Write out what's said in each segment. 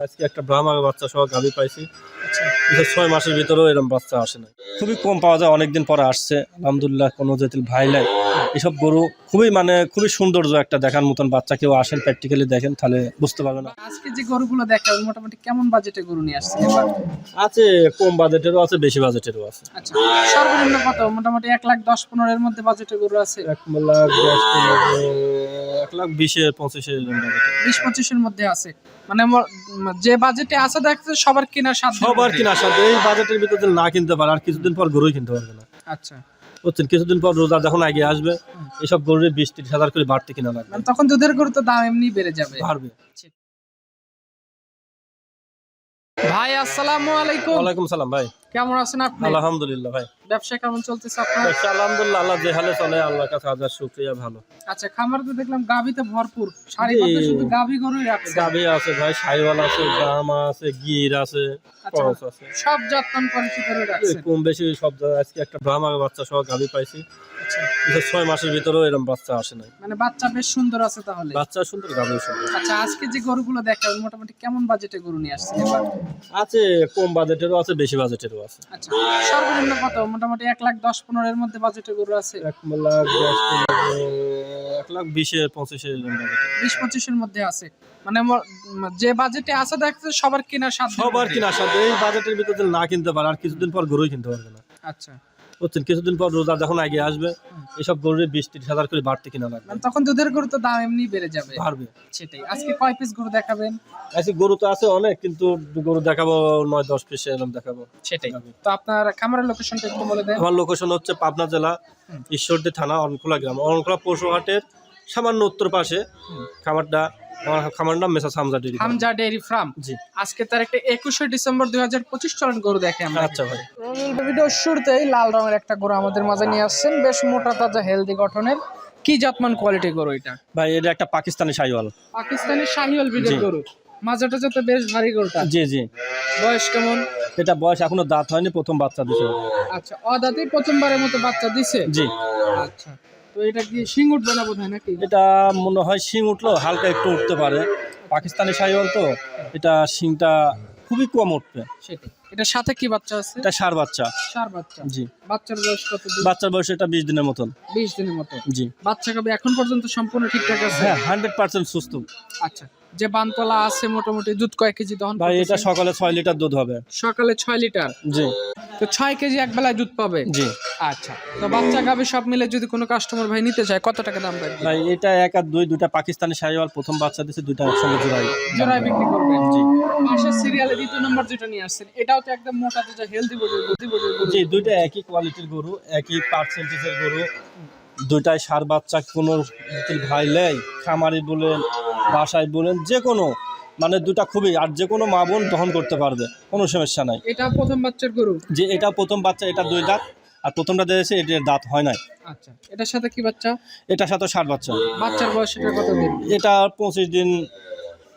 আজকে একটা ব্রাহ্মা বাচ্চা সহ গাভী পাইছি। বিশেষ ছয় মাসের ভিতরেও এরকম বাচ্চা আসে না খুবই কম পাওয়া যায় অনেকদিন পরে আসছে। আলহামদুলিল্লাহ কোনো যেতিল ভাই নাই। এসব গরু খুবই মানে খুবই সৌন্দর্য একটা দেখার মতন বাচ্চা। কেউ আসেন প্র্যাকটিক্যালি দেখেন তাহলে বুঝতে পারবে না। আজকে যে গরুগুলো দেখাবেন মোটামুটি কেমন বাজেটে গরু নিয়ে এবার? আছে কম বাজেটেরও আছে বেশি বাজেটেরও আছে। আচ্ছা সর্বনিম্ন কত? মোটামুটি এক লাখ দশ পনেরোর মধ্যে বাজেটে গরু আছে। এক লাখ দশ পনেরো এক লাখ এরকম বাজেটে বিশ পঁচিশের মধ্যে আছে। মানে যে বাজেটে আছে দেখছে সবার কেনার সাধ্য সবার কিনার সাথে এই বাজেটের ভিতরে না কিনতে পারে আর কিছুদিন পর গরুই কিনতে পারবে না। আচ্ছা। বুঝছেন? কিছুদিন পর রোজা যখন আগে আসবে এসব গরুর বিশ ত্রিশ হাজার করে বাড়তে কিনা লাগবে। মানে তখন দুধের গরু তো দাম এমনি বেড়ে যাবে। বাড়বে। ভাই আসসালামু আলাইকুম। ওয়ালাইকুম সালাম ভাই। কেমন আছেন আপনি? আলহামদুলিল্লাহ ভাই। ব্যবসা কেমন চলতেছে আপনার? আচ্ছা, আলহামদুলিল্লাহ আল্লাহ যে হালে চলে আল্লাহর কাছে হাজার শুক্রিয়া ভালো। আচ্ছা খামার তো দেখলাম গাভিতে ভরপুর। জি। শুধু গাভি গরুই রাখছে গাভি আছে ভাই সাইওয়াল আছে আছে গির আছে আচ্ছা আছে। সব যত্ন কোয়ালিটি করে রাখছে কম বেশি সব আজকে একটা ব্রাহ্মা বাচ্চা সহ গাভি পাইছি। আচ্ছা। ছয় মাসের ভিতরেও এরকম বাচ্চা আসে নাই। মানে বাচ্চা বেশ সুন্দর আছে তাহলে? বাচ্চা সুন্দর আচ্ছা আজকে যে গরুগুলো দেখাবেন মোটামুটি কেমন বাজেটে গরু নিয়ে আসছেন আছে কম বাজেটেরও আছে বেশি বাজেটেরও আছে। আচ্ছা সর্বনিম্ন কত? মোটামুটি এক লাখ দশ পনেরোর মধ্যে বাজেটে গরু আছে। এক লাখ দশ এক লাখ বিশের পঁচিশের বিশ পঁচিশের মধ্যে আছে। মানে যে বাজেটে আছে দেখছে সবার কেনার সাধ্য সবার কেনার সাথে এই বাজেটের ভিতরে না কিনতে পারে আর কিছুদিন পর গরুই কিনতে পারবে না। আচ্ছা। বুঝছেন কিছুদিন পর রোজা যখন আগে আসবে এসব গরুর বিশ ত্রিশ হাজার করে বাড়তে কিনা লাগবে। মানে তখন দুধের গরু তো দাম এমনি বেড়ে যাবে। বাড়বে। সেটাই। আজকে কয় পিস গরু দেখাবেন? আচ্ছা গরু তো আছে অনেক কিন্তু গরু দেখাবো নয় দশ পিস এরকম দেখাবো। সেটাই। তো আপনার খামারের লোকেশনটা একটু বলে দেন। আমার লোকেশন হচ্ছে পাবনা জেলা ঈশ্বরদী থানা অরণখোলা গ্রাম। অরণখোলা পশুহাটের সামান্য উত্তর পাশে। খামারটা আমার খামার নাম মেসা Hamza dairy Hamza dairy farm. জি। আজকে তার একটা একুশে ডিসেম্বর দুই হাজার পঁচিশ চলন গরু দেখে আমরা। আচ্ছা ভাই। ভিডিও শুরুতেই লাল রঙের একটা গরু আমাদের মাঝে নিয়ে আসছেন। বেশ মোটা তাজা হেলদি গঠনের। কি জাতমান কোয়ালিটি গরু এটা? ভাই এটা একটা পাকিস্তানি পাকিস্তানি শাহিওয়াল ব্রিডের জি। গরু। মাজাটা যাতে বেশ ভারী গরুটা। জি জি। বয়স কেমন? এটা বয়স এখনও দাঁত হয়নি প্রথম বাচ্চা দিছে। আচ্ছা অদাতেই প্রথমবারের মতো বাচ্চা দিছে? জি। আচ্ছা। তো এটা কি শিং উঠবে না বোধ নাকি? এটা মনে হয় শিং উঠল হালকা একটু উঠতে পারে। পাকিস্তানি সাইওয়াল তো এটা শিংটা খুবই কম উঠবে। সেটাই। এটার সাথে কি বাচ্চা আছে? এটা সার বাচ্চা। সার বাচ্চা। জি। বাচ্চার বয়স কত বাচ্চার বয়স এটা বিশ দিনের মতন। বিশ দিনের মতো। জি। বাচ্চা কবে? এখন পর্যন্ত সম্পূর্ণ ঠিকঠাক আছে? হ্যাঁ হান্ড্রেড পার্সেন্ট সুস্থ। আচ্ছা। যে বানতলা আছে মোটামুটি দুধ কয় কেজি দহন ভাই এটা সকালে ছয় লিটার দুধ হবে। সকালে ছয় লিটার? জি। তো ছয় কেজি এক বেলায় দুধ পাবে? জি। আচ্ছা। তো বাচ্চা গাবে সব মিলে যদি কোনো কাস্টমার ভাই নিতে চায় কত টাকা দাম রাখবে ভাই এটা এক আর দুই দুইটা পাকিস্তানি সাইওয়াল প্রথম বাচ্চা দিছে দুইটা একসঙ্গে জোড়াই। জোড়ায় বিক্রি করবেন জি। পাশের সিরিয়ালে দ্বিতীয় নম্বর যেটা নিয়ে আসছেন এটাও তো একদম মোটা তাজা হেলদি বডি বুদ্ধি বডি জি দুইটা একই কোয়ালিটির গরু একই পার্সেন্টেজের গরু দুইটাই সার বাচ্চা কোনো ভাই লেয় খামারি বলেন বাসায় বলেন যে কোনো মানে দুটা খুবই আর যে কোনো মা বোন দহন করতে পারবে কোনো সমস্যা নাই। এটা প্রথম বাচ্চার গরু? যে এটা প্রথম বাচ্চা এটা দুই দাঁত আর প্রথমটা দিয়েছে এটার দাঁত হয় নাই। আচ্ছা এটার সাথে কি বাচ্চা? এটার সাথে ষাট বাচ্চা। বাচ্চার বয়স এটা কত দিন? এটা পঁচিশ দিন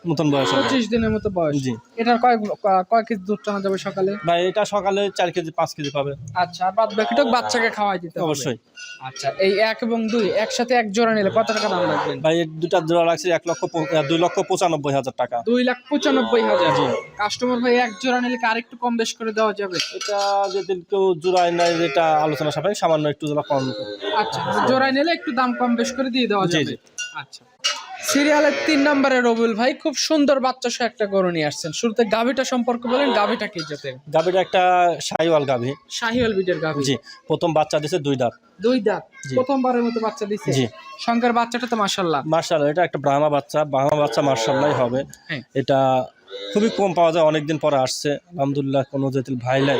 মতন বয়স পঁচিশ দিনের মতো বয়স। জি। এটার কয় ক- কয় কেজি দুধ টানা যাবে সকালে? ভাই এটা সকালে চার কেজি পাঁচ কেজি পাবে। আচ্ছা আর বাদ বাকিটা বাচ্চাকে খাওয়াই দিতে অবশ্যই। আচ্ছা এই এক এবং দুই একসাথে এক জোড়া নিলে কত টাকা দাম লাগবে ভাই দুটা জোড়া লাগছে এক লক্ষ দুই লক্ষ পঁচানব্বই হাজার টাকা। দুই লাখ পঁচানব্বই হাজার। কাস্টমার ভাই এক জোড়া নিলে আর আরেকটু কম বেশ করে দেওয়া যাবে? এটা যেদিন কেউ জোড়ায় নাই এটা আলোচনা সাপেক্ষে সামান্য একটু জোড়া কম। আচ্ছা জোড়ায় নিলে একটু দাম কম বেশ করে দিয়ে দেওয়া যাবে। আচ্ছা। সিরিয়ালের তিন নম্বরে রবিউল ভাই খুব সুন্দর বাচ্চা সহ একটা গরু নিয়ে আসছেন। শুরুতে গাভিটা সম্পর্কে বলেন গাভিটা কি জাতের? গাভীটা একটা সাইওয়াল গাভী। শাহিওয়াল বিটের গাভি। জি প্রথম বাচ্চা দিছে দুই দাঁত। দুই দাঁত? প্রথমবারের মতো বাচ্চা দিচ্ছে জি। শঙ্কর বাচ্চাটা তো মাশাল্লাহ মার্শাল এটা একটা ব্রাহ্মা বাচ্চা ব্রাহ্মা বাচ্চা মার্শাল্লাই হবে। হ্যাঁ। এটা খুবই কম পাওয়া যায় অনেকদিন পরে আসছে। আলহামদুলিল্লাহ কোনো যেতিল ভাই নাই।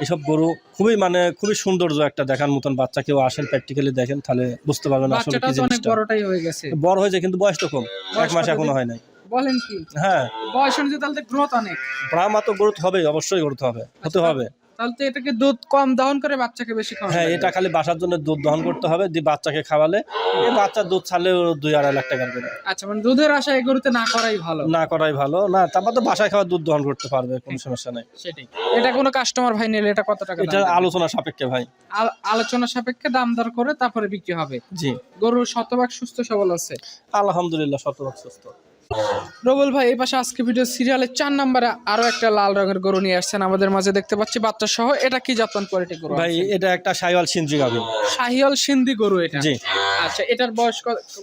এসব গরু খুবই মানে খুবই সৌন্দর্য একটা দেখার মতন বাচ্চা। কেউ আসেন প্র্যাকটিক্যালি দেখেন তাহলে বুঝতে পারবেন আসলে কি জিনিসটা। বড়টাই হয়ে গেছে। বড় হয়েছে কিন্তু বয়স তো কম এক মাস এখনও হয় নাই। বলেন কি? হ্যাঁ। বয়স অনুযায়ী তাহলে গ্রোথ অনেক। ব্রাহ্মা তো গ্রোথ হবে অবশ্যই গ্রোথ হবে হতে আচ্ছা, হবে। তাহলে তো এটাকে দুধ কম দহন করে বাচ্চাকে বেশি খাওয়ানো হ্যাঁ এটা খালি বাসার জন্য দুধ দহন করতে হবে দিয়ে বাচ্চাকে খাওয়ালে। এই বাচ্চার দুধ ছাড়লে দুই আড়াই লাখ টাকার করে আচ্ছা মানে দুধের আশা এই গরুতে না করাই ভালো। না করাই ভালো। না তারপর তো বাসায় খাওয়া দুধ দহন করতে পারবে কোনো সমস্যা নাই। সেটাই। এটা কোনো কাস্টমার ভাই নিলে এটা কত টাকা এটা আলোচনা সাপেক্ষে ভাই। আলোচনা সাপেক্ষে দাম দর করে তারপরে বিক্রি হবে। জি। গরু শতভাগ সুস্থ সবল আছে? আলহামদুলিল্লাহ শতভাগ সুস্থ। রবুল ভাই এই পাশে আজকে ভিডিও সিরিয়ালের চার নম্বরে আরও একটা লাল রঙের গরু নিয়ে আসছেন আমাদের মাঝে। দেখতে পাচ্ছি বাচ্চা সহ এটা কি জাপান কোয়ালিটি গরু ভাই এটা একটা শাহিওয়াল সিন্ধি গাভী। শাহিয়াল সিন্ধি গরু এটা? জি। আচ্ছা এটার বয়স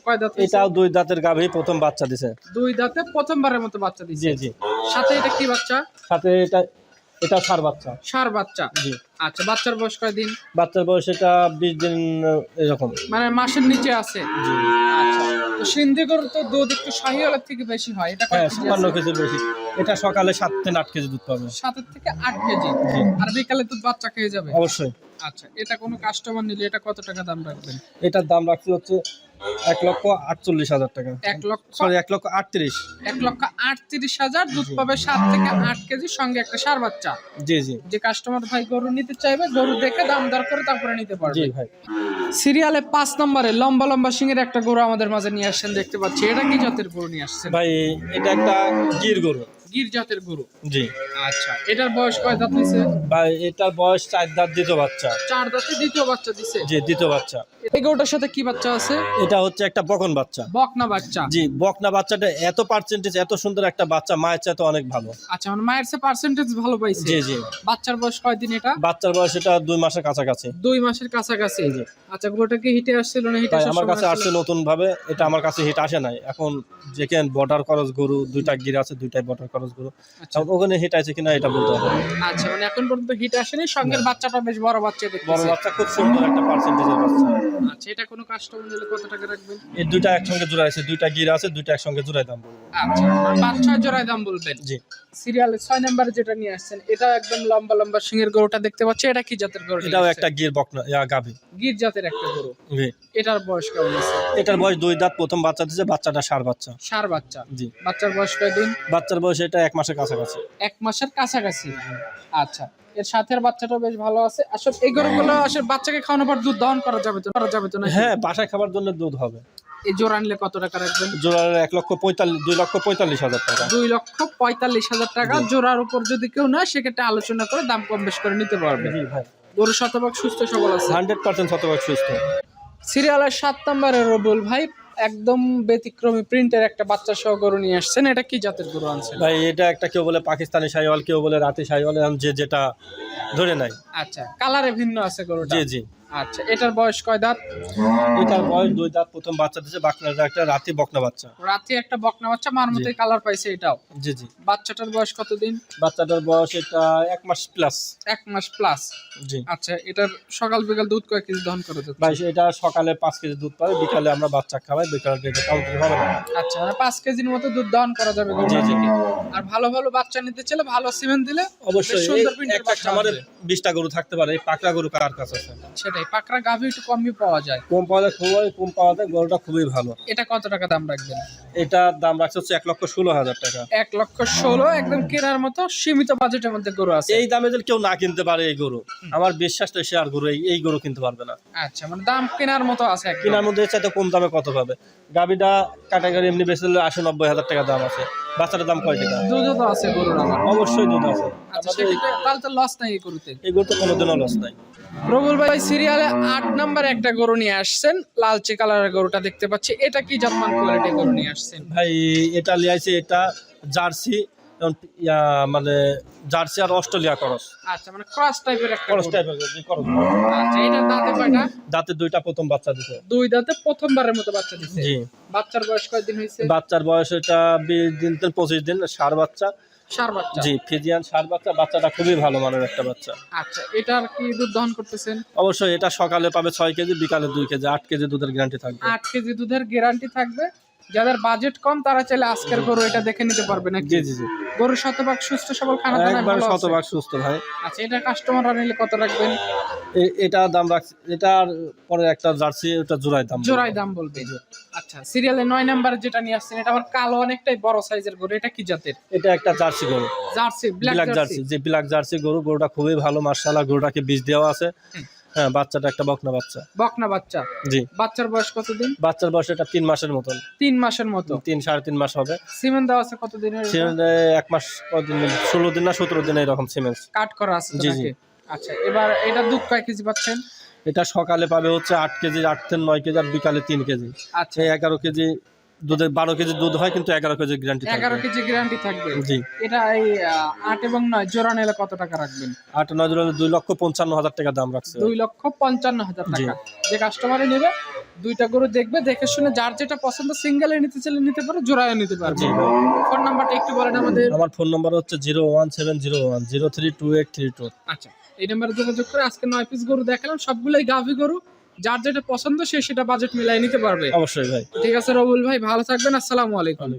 কয় দাঁত? এটাও দুই দাঁতের গাভী প্রথম বাচ্চা দিছে। দুই দাঁতে প্রথমবারের মতো বাচ্চা দিছে। জি জি। সাথে এটা কি বাচ্চা? সাথে এটা এটা সার বাচ্চা। সার বাচ্চা? জি। আচ্ছা বাচ্চার বয়স দিন? বাচ্চার বয়স এটা বিশ দিন এরকম। মানে মাসের নিচে আছে? জি। আচ্ছা তো তো দুধ একটু শাহিয়ালের থেকে বেশি হয় এটা হ্যাঁ কেজি সামান্য কেজি বেশি। এটা সকালে সাত থেকে আট কেজি দুধ পাবে। সাতের থেকে আট কেজি? জি। আর বিকালে দুধ বাচ্চা খেয়ে যাবে? অবশ্যই। আচ্ছা এটা কোনো কাস্টমার নিলে এটা কত টাকা দাম রাখবেন? এটার দাম রাখছি হচ্ছে এক লক্ষ আটচল্লিশ হাজার টাকা। এক লক্ষ সরি এক লক্ষ আটত্রিশ। এক লক্ষ আটত্রিশ হাজার দুধ পাবে সাত থেকে আট কেজি সঙ্গে একটা সার বাচ্চা। জি জি। যে কাস্টমার ভাই গরু নিতে চাইবে গরু দেখে দাম দর করে তারপরে নিতে জি পারবে ভাই। সিরিয়ালে পাঁচ নম্বরে লম্বা লম্বা সিংয়ের একটা গরু আমাদের মাঝে নিয়ে আসছেন দেখতে পাচ্ছি। এটা কি জাতের গরু নিয়ে আসছেন? ভাই এটা একটা গির গরু। গির জাতের গরু? জি। আচ্ছা এটার বয়স কয় দাঁত ভাই এটার বয়স চার দাঁত দ্বিতীয় বাচ্চা। চার দাঁতে দ্বিতীয় বাচ্চা দিছে? জি দ্বিতীয় বাচ্চা। এই গরুটার সাথে কি বাচ্চা আছে? এটা হচ্ছে একটা বকন বাচ্চা। বকনা বাচ্চা। জি বকনা বাচ্চাটা এত পার্সেন্টেজ এত সুন্দর একটা বাচ্চা মায়ের অনেক ভালো। আচ্ছা মানে মায়ের সে পার্সেন্টেজ ভালো পাইছে। জি জি। বাচ্চার বয়স কয় দিন এটা? বাচ্চার বয়স এটা দুই মাসের কাছাকাছি। দুই মাসের কাছাকাছি। জি। আচ্ছা গরুটা কি হিটে আসছিল না হিটে আমার কাছে আসছে নতুন ভাবে এটা আমার কাছে হিট আসে নাই। এখন যেখানে বর্ডার খরচ গরু দুইটা গির আছে দুইটাই বর্ডার খরচ গরু আচ্ছা। ওখানে হিট আছে কিনা এটা বলতে হবে। আচ্ছা মানে এখন পর্যন্ত হিট আসেনি সঙ্গের বাচ্চাটা বেশ বড় বাচ্চা বড় বাচ্চা খুব সুন্দর একটা পার্সেন্টেজের বাচ্চা। আচ্ছা এটা কোনো কাস্টমার নিলে কত টাকা রাখবেন? এই দুইটা একসঙ্গে জোড়া আছে দুইটা গিরা আছে দুইটা একসঙ্গে জোড়াই দাম বলব। আচ্ছা পাঁচ বাচ্চা জোড়ায় দাম বলবেন? জি। সিরিয়ালে ছয় নাম্বারে যেটা নিয়ে আসছেন এটা একদম লম্বা লম্বা সিংহের গরুটা দেখতে পাচ্ছি। এটা কি জাতের গরু? এটাও একটা গির বকনা গাভী। গির জাতের একটা গরু। এটার বয়স কেমন আছে? এটার বয়স দুই দাঁত প্রথম বাচ্চা দিচ্ছে বাচ্চাটা সার বাচ্চা। সার বাচ্চা? জি। বাচ্চার বয়স কয়দিন বাচ্চার বয়স এটা এক মাসের কাছাকাছি। এক মাসের কাছাকাছি? আচ্ছা এর সাথে বাচ্চাটাও বেশ ভালো আছে। আসলে এই গরুগুলো আসলে বাচ্চাকে খাওয়ানোর পর দুধ দহন করা যাবে তো? করা যাবে তো না হ্যাঁ বাসায় খাবার জন্য দুধ হবে। এই জোড়া নিলে কত টাকা রাখবেন? এক লক্ষ পঁয়তাল্লিশ দুই লক্ষ পঁয়তাল্লিশ হাজার টাকা। দুই লক্ষ পঁয়তাল্লিশ হাজার টাকা। জোড়ার উপর যদি কেউ সেক্ষেত্রে আলোচনা করে দাম কম বেশ করে নিতে পারবে। জি ভাই। গরু শতভাগ সুস্থ সবল আছে। হান্ড্রেড পার্সেন্ট শতভাগ সুস্থ। সিরিয়ালের সাত নম্বরে রবুল ভাই একদম ব্যতিক্রমী প্রিন্টের একটা বাচ্চা সহ গরু নিয়ে আসছেন। এটা কি জাতের গরু আনছেন? ভাই এটা একটা কেউ বলে পাকিস্তানি শাহিওয়াল কেউ বলে রাতি এরকম যে যেটা ধরে নাই আচ্ছা কালারে ভিন্ন আছে গরুটা। জি জি। আচ্ছা এটার বয়স কয় দাঁত? এটার বয়স দুই দাঁত প্রথম বাচ্চা বাকনাটা একটা রাতি বকনা বাচ্চা। রাতে একটা বকনা বাচ্চা মার মতোই কালার পাইছে এটাও। জি জি। বাচ্চাটার বয়স কতদিন? বাচ্চাটার বয়স এটা এক মাস প্লাস এক মাস প্লাস জি। আচ্ছা এটার সকাল বিকাল দুধ কয় কেজি দহন করে ভাই এটা সকালে পাঁচ কেজি দুধ পাবে বিকালে আমরা বাচ্চা খাওয়াই বিকালে কাউন্টারে না। আচ্ছা মানে পাঁচ কেজির মতো দুধ দহন করা যাবে জি, জি। আর ভালো ভালো বাচ্চা নিতে চাইলে ভালো সিমেন্ট দিলে অবশ্যই সুন্দর একটা বাচ্চা আসবে। বিশটা গরু থাকতে পারে এই পাকড়া গরু কার কাছে আছে? সেটাই পাকড়া গাভী একটু কমই পাওয়া যায়। কম পাওয়া যায় খুবই কম পাওয়া যায় গরুটা খুবই ভালো। এটা কত টাকা দাম রাখবেন? এটার দাম রাখছে হচ্ছে এক লক্ষ ষোলো হাজার টাকা। এক লক্ষ ষোলো একদম কেনার মতো সীমিত বাজেটের মধ্যে গরু আছে। এই দামে যদি কেউ না কিনতে পারে এই গরু আমার বিশ্বাস তো সে আর গরু এই- এই গরু কিনতে পারবে না। আচ্ছা মানে দাম কেনার মতো আছে একদম। কেনার মধ্যে চাইতে কম দামে কত পাবে? গাবিটা কাটাগাড়ি এমনি বেচলে আশি নব্বই হাজার টাকা দাম আছে। বাচ্চাটার দাম কয় টাকা? দুধও তো আছে গরুর অবশ্যই দুধ আছে। আচ্ছা আমাদের সেক্ষেত্রে তাহলে তো লস নাই এই গরুতে। এই গরু তো কোনোদিনও লস নাই। প্রবল ভাই সিরিয়ালে আট নাম্বার একটা গরু নিয়ে আসছেন। লালচে কালারের গরুটা দেখতে পাচ্ছি। এটা কি জাতমান কোয়ালিটি গরু নিয়ে আসছেন? ভাই এটা লিয়াইছে এটা জার্সি মানে জার্সি আর অস্ট্রেলিয়া করস। আচ্ছা মানে ক্রস টাইপের একটা করস। টাইপের করস। আচ্ছা এটা দাঁতে কয়টা? দাঁতে দুইটা প্রথম বাচ্চা দিছে। দুই দাঁতে প্রথমবারের মতো বাচ্চা দিচ্ছে জি। বাচ্চার বয়স কয়দিন হয়েছে? বাচ্চার বয়স এটা বিশ দিন থেকে পঁচিশ দিন সার বাচ্চা। সার বাচ্চা? জি ফিজিয়ান সার বাচ্চা বাচ্চাটা খুবই ভালো মানের একটা বাচ্চা। আচ্ছা এটার কি দুধ দহন করতেছেন? অবশ্যই এটা সকালে পাবে ছয় কেজি বিকালে দুই কেজি আট কেজি দুধের গ্যারান্টি থাকবে। আট কেজি দুধের গ্যারান্টি থাকবে। যাদের বাজেট কম তারা চাইলে আজকের গরু এটা দেখে নিতে পারবে নাকি? জি জি জি। গরু শতভাগ সুস্থ সবল খানা দানা একবার শতভাগ সুস্থ ভাই। আচ্ছা এটা কাস্টমাররা নিলে কত রাখবেন? এটা দাম রাখছি এটার পরে একটা জার্সি ওটা জোড়াই দাম জোড়াই দাম বলবে। আচ্ছা সিরিয়ালে নয় নাম্বারে যেটা নিয়ে আসছেন এটা আবার কালো অনেকটাই বড় সাইজের গরু এটা কি জাতের? এটা একটা জার্সি গরু। Jersey black Jersey. যে ব্ল্যাক জার্সি গরু গরুটা খুবই ভালো মার্শাল্লাহ গরুটাকে বীজ দেওয়া আছে। হ্যাঁ বাচ্চাটা একটা বকনা বাচ্চা। বকনা বাচ্চা? জি। বাচ্চার বয়স কতদিন? বাচ্চার বয়স এটা তিন মাসের মতন। তিন মাসের মতো? তিন সাড়ে তিন মাস হবে। সিমেন্ট দেওয়া আছে কতদিনের সিমেন্ট এক মাস কদিন ষোলো দিন না সতেরো দিন এরকম সিমেন্ট। কাট করা আছে জি, জি। আচ্ছা এবার এটা দুধ কয় কেজি পাচ্ছেন? এটা সকালে পাবে হচ্ছে আট কেজি আট থেকে নয় কেজি আর বিকালে তিন কেজি। আচ্ছা। এগারো কেজি দুধে বারো কেজি দুধ হয় কিন্তু এগারো কেজি গ্যারান্টি এগারো কেজি গ্যারান্টি থাকবে। জি। এটা এই আট এবং নয় জোড়া নিলে কত টাকা রাখবেন? আট নয় জন দুই লক্ষ পঞ্চান্ন হাজার টাকা দাম রাখছে। দুই লক্ষ পঞ্চান্ন হাজার টাকা। যে কাস্টমারে নেবে দুইটা গরু দেখবে দেখে শুনে যার যেটা পছন্দ সিঙ্গেলে নিতে চাইলে নিতে পারে জোড়ায় নিতে পারবে। জি। ফোন নাম্বারটা একটু বলেন আমাদের। আমার ফোন নাম্বার হচ্ছে zero one seven zero one zero three two eight three two আচ্ছা এই নাম্বারে যোগাযোগ করে আজকে নয় পিস গরু দেখালাম সবগুলোই গাভী গরু। যার যেটা পছন্দ সে সেটা বাজেট মিলাই নিতে পারবে। অবশ্যই ভাই। ঠিক আছে রবুল ভাই ভালো থাকবেন আসসালামু আলাইকুম।